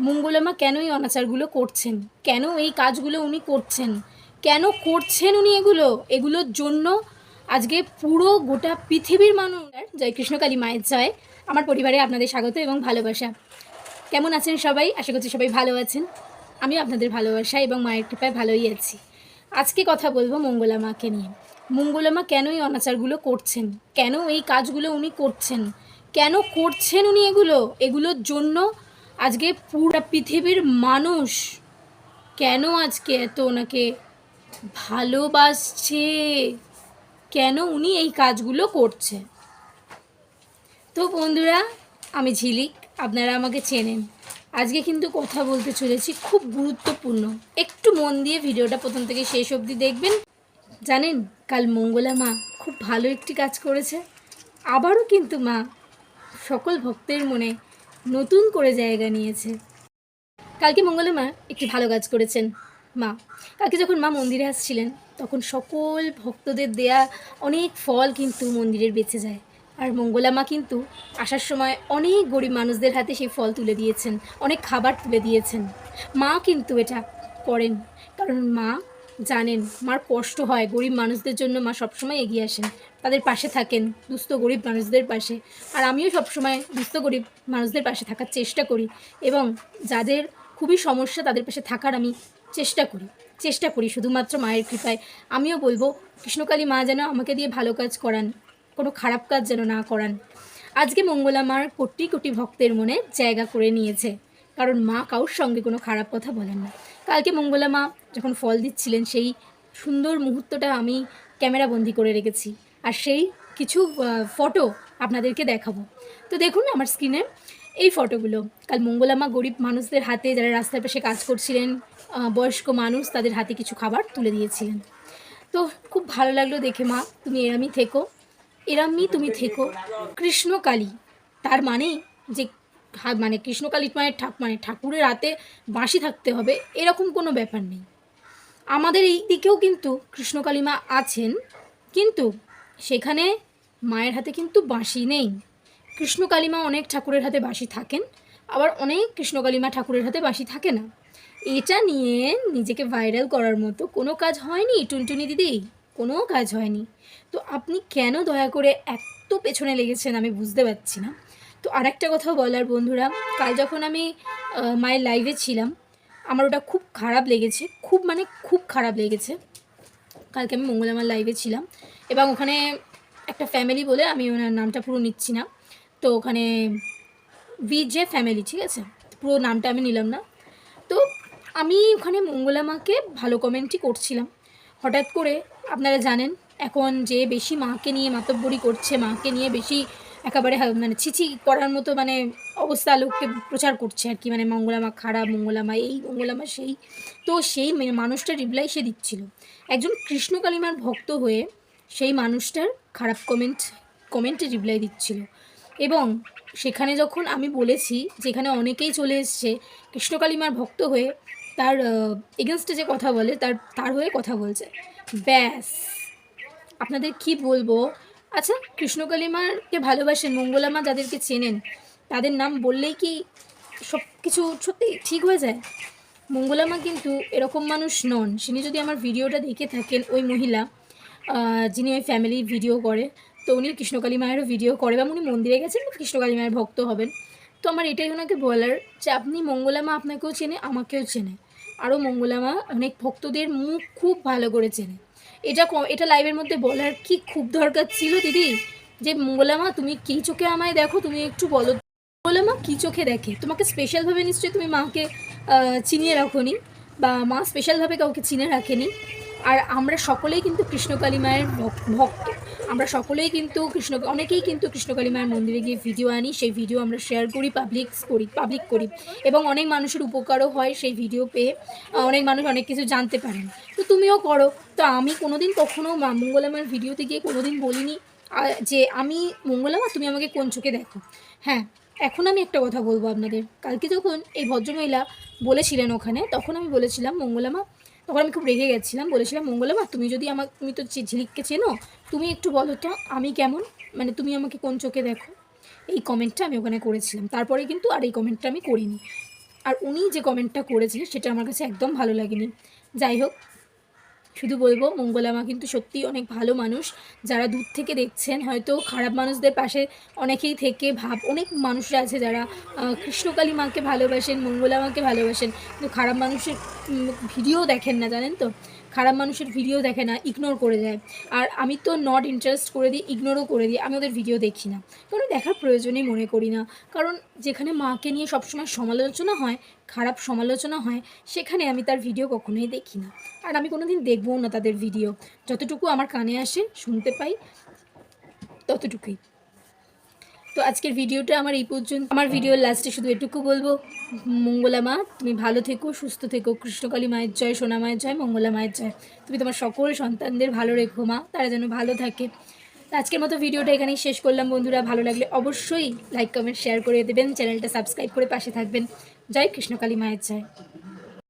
মঙ্গলামা কেন এই অনাচারগুলো করছেন? কেন এই কাজগুলো উনি করছেন? কেন করছেন উনি এগুলো? এগুলোর জন্য আজকে পুরো গোটা পৃথিবীর মানুষ জয় কৃষ্ণকালী মায়ের জয়। আমার পরিবারে আপনাদের স্বাগত এবং ভালোবাসা। কেমন আছেন সবাই? আশা করছি সবাই ভালো আছেন। আমিও আপনাদের ভালোবাসা এবং মায়ের কৃপায় ভালোই আছি। আজকে কথা বলব মঙ্গলা মাকে নিয়ে। মঙ্গলা মা কেন এই অনাচারগুলো করছেন? কেন এই কাজগুলো উনি করছেন? কেন করছেন উনি এগুলো? এগুলোর জন্য আজকে পুরো পৃথিবীর মানুষ কেন আজকে এত ওনাকে ভালোবাসছে? কেন উনি এই কাজগুলো করছে তো বন্ধুরা, আমি ঝিলিক, আপনারা আমাকে চেনেন। আজকে কিন্তু কথা বলতে চলেছি খুব গুরুত্বপূর্ণ। একটু মন দিয়ে ভিডিওটা প্রথম থেকে শেষ অবধি দেখবেন। জানেন, কাল মঙ্গলা মা খুব ভালো একটি কাজ করেছে। আবারও কিন্তু মা সকল ভক্তের মনে নতুন করে জায়গা নিয়েছে। কালকে মঙ্গলা মা একটি ভালো কাজ করেছেন। মা, কালকে যখন মা মন্দিরে আসছিলেন, তখন সকল ভক্তদের দেয়া অনেক ফল কিন্তু মন্দিরের বেঁচে যায়। আর মঙ্গলা মা কিন্তু আসার সময় অনেক গরিব মানুষদের হাতে সেই ফল তুলে দিয়েছেন, অনেক খাবার তুলে দিয়েছেন। মা কিন্তু এটা করেন। কারণ মা জানেন, মার কষ্ট হয়, গরিব মানুষদের জন্য মা সবসময় এগিয়ে আসেন, তাদের পাশে থাকেন, দুস্থ গরিব মানুষদের পাশে। আর আমিও সবসময় দুস্থ গরিব মানুষদের পাশে থাকার চেষ্টা করি এবং যাদের খুবই সমস্যা তাদের পাশে থাকার আমি চেষ্টা করি চেষ্টা করি শুধুমাত্র মায়ের কৃপায়। আমিও বলব, কৃষ্ণকালী মা যেন আমাকে দিয়ে ভালো কাজ করান, কোনো খারাপ কাজ যেন না করান। আজকে মঙ্গলা মার কোটি কোটি ভক্তের মনে জায়গা করে নিয়েছে, কারণ মা কারোর সঙ্গে কোনো খারাপ কথা বলেন না। কালকে মঙ্গলা মা যখন ফল দিচ্ছিলেন, সেই সুন্দর মুহূর্তটা আমি ক্যামেরা বন্দি করে রেখেছি। আর সেই কিছু ফটো আপনাদেরকে দেখাবো। তো দেখুন আমার স্ক্রিনে এই ফটোগুলো কাল মঙ্গলামা গরিব মানুষদের হাতে যারা রাস্তার পাশে কাজ করছিলেন বয়স্ক মানুষ, তাদের হাতে কিছু খাবার তুলে দিয়েছিলেন। তো খুব ভালো লাগল দেখে মা, তুমি এরামই থেকো। এরামই তুমি থেকো। কৃষ্ণকালী, তার মানে যে মানে কৃষ্ণকালী মায়ের ঠাক মানে ঠাকুরের হাতে বাঁশি থাকতে হবে, এরকম কোনো ব্যাপার নেই। আমাদের এই দিকেও কিন্তু কৃষ্ণকালী মা আছেন, কিন্তু সেখানে মায়ের হাতে কিন্তু বাঁশি নেই। কৃষ্ণকালীমা অনেক ঠাকুরের হাতে বাঁশি থাকেন, আবার অনেক কৃষ্ণকালীমা ঠাকুরের হাতে বাঁশি থাকে না। এটা নিয়ে নিজেকে ভাইরাল করার মতো কোনো কাজ হয়নি, টুনটুনি দিদি, কোনো কাজ হয়নি। তো আপনি কেন দয়া করে এত পেছনে লেগেছেন আমি বুঝতে পারছি না। তো আরেকটা কথা বলার, বন্ধুরা, কাল যখন আমি মায়ের লাইভে ছিলাম, আমার ওটা খুব খারাপ লেগেছে, খুব মানে খুব খারাপ লেগেছে। কালকে আমি মঙ্গলামার লাইভে ছিলাম এবং ওখানে একটা ফ্যামিলি বলে আমি ওনার নামটা পুরো নিচ্ছি না। তো ওখানে ভিজে ফ্যামিলি ঠিক আছে? পুরো নামটা আমি নিলাম না। তো আমি ওখানে মঙ্গলামাকে ভালো কমেন্টই করছিলাম। হঠাৎ করে আপনারা জানেন, এখন যে বেশি মাকে নিয়ে মাতব্বরি করছে, মাকে নিয়ে বেশি একেবারে মানে ছিছি করার মতো মানে অবস্থা লোককে প্রচার করছে আর কি। মানে মঙ্গলামা খারাপ, মঙ্গলামা এই, মঙ্গলামা সেই। তো সেই মে- মানুষটা রিপ্লাই সে দিচ্ছিল। একজন কৃষ্ণ কালিমার ভক্ত হয়ে সেই মানুষটার খারাপ কমেন্ট কমেন্টে রিপ্লাই দিচ্ছিল। এবং সেখানে যখন আমি বলেছি যেখানে অনেকেই চলে এসছে কৃষ্ণকালিমার ভক্ত হয়ে তার এগেনস্টে যে কথা বলে, তার তার হয়ে কথা বলছে। ব্যাস, আপনাদের কি বলব? আচ্ছা কৃষ্ণকালিমাকে ভালোবাসেন, মঙ্গলামা যাদেরকে চেনেন, তাদের নাম বললেই কি সব কিছু সত্যি ঠিক হয়ে যায়? মঙ্গলামা কিন্তু এরকম মানুষ নন। তিনি যদি আমার ভিডিওটা দেখে থাকেন, ওই মহিলা যিনি ওই ফ্যামিলি ভিডিও করে, তো উনি কৃষ্ণকালী মায়েরও ভিডিও করে, বা উনি মন্দিরে গেছেন কৃষ্ণকালী মায়ের ভক্ত হবেন। তো আমার এটাই ওনাকে বলার যে, আপনি মঙ্গলামা আপনাকেও চেনে, আমাকেও চেনে। আরও মঙ্গলামা অনেক ভক্তদের মুখ খুব ভালো করে চেনে। এটা ক- এটা লাইভের মধ্যে বলার কি খুব দরকার ছিল দিদি? যে মঙ্গলামা তুমি কী চোখে আমায় দেখো? তুমি একটু বলো। মঙ্গলামা কী চোখে দেখে? তোমাকে স্পেশালভাবে নিশ্চয়ই তুমি মাকে চিনিয়ে রাখোনি বা মা স্পেশালভাবে কাউকে চিনে রাখেনি। আর আমরা সকলেই কিন্তু কৃষ্ণকালী মায়ের ভক- ভক্ত। আমরা সকলেই কিন্তু কৃষ্ণ, অনেকেই কিন্তু কৃষ্ণকালী মায়ের মন্দিরে গিয়ে ভিডিও আনি, সেই ভিডিও আমরা শেয়ার করি পাবলিক করি পাবলিক করি এবং অনেক মানুষের উপকারও হয় সেই ভিডিও পেয়ে অনেক মানুষ অনেক কিছু জানতে পারেন। তো তুমিও করো। তো আমি কোনোদিন কখনো মা মঙ্গলামার ভিডিওতে গিয়ে কোনোদিন বলিনি যে আমি মঙ্গলামা তুমি আমাকে কোন চোখে দেখো? হ্যাঁ এখন আমি একটা কথা বলব আপনাদের। কালকে যখন এই ভদ্রমহিলা বলেছিলেন ওখানে, তখন আমি বলেছিলাম মঙ্গলামা তখন আমি খুব রেগে গেছিলাম, বলেছিলাম, মঙ্গলবার, তুমি যদি আমার তুমি তো ঝিলিককে চেনো, তুমি একটু বলো তো, আমি কেমন? মানে তুমি আমাকে কোন চোখে দেখো? এই কমেন্টটা আমি ওখানে করেছিলাম। তারপরে কিন্তু আর এই কমেন্টটা আমি করিনি। আর উনি যে কমেন্টটা করেছিলেন, সেটা আমার কাছে একদম ভালো লাগেনি। যাই হোক শুধু বলব মঙ্গলা মা কিন্তু সত্যিই অনেক ভালো মানুষ। যারা দূর থেকে দেখছেন, হয়তো খারাপ মানুষদের পাশে অনেকেই থেকে ভাব, অনেক মানুষরা আছে যারা কৃষ্ণকালী মাকে ভালোবাসেন মঙ্গলা মাকে ভালোবাসেন। কিন্তু খারাপ মানুষের ভিডিও দেখেন না, জানেন তো? খারাপ মানুষের ভিডিও দেখে না ইগনোর করে যায় আর আমি তো নট ইন্টারেস্ট করে দিই ইগনোরও করে দিই, আমি ওদের ভিডিও দেখি না। কারণ দেখার প্রয়োজনই মনে করি না। কারণ যেখানে মাকে নিয়ে সবসময় সমালোচনা হয়, খারাপ সমালোচনা হয়, সেখানে আমি তার ভিডিও কখনোই দেখি না। আর আমি কোনো দিন দেখবও না তাদের ভিডিও যতটুকু আমার কানে আসে, শুনতে পাই, ততটুকুই। তো আজকের ভিডিওটা আমার এই পর্যন্ত। আমার ভিডিওর লাস্টে শুধু এটুকু বলব, মঙ্গলা মা, তুমি ভালো থেকো, সুস্থ থেকো। কৃষ্ণকালী মায়ের জয়, সোনা মায়ের জয়, মঙ্গলা মায়ের জয়। তুমি তোমার সকল সন্তানদের ভালো রেখো মা, তারা যেন ভালো থাকে। আজকের মতো ভিডিওটা এখানেই শেষ করলাম বন্ধুরা। ভালো লাগলে অবশ্যই লাইক কমেন্ট শেয়ার করে দেবেন। চ্যানেলটা সাবস্ক্রাইব করে পাশে থাকবেন। জয় কৃষ্ণকালী মায়ের জয়।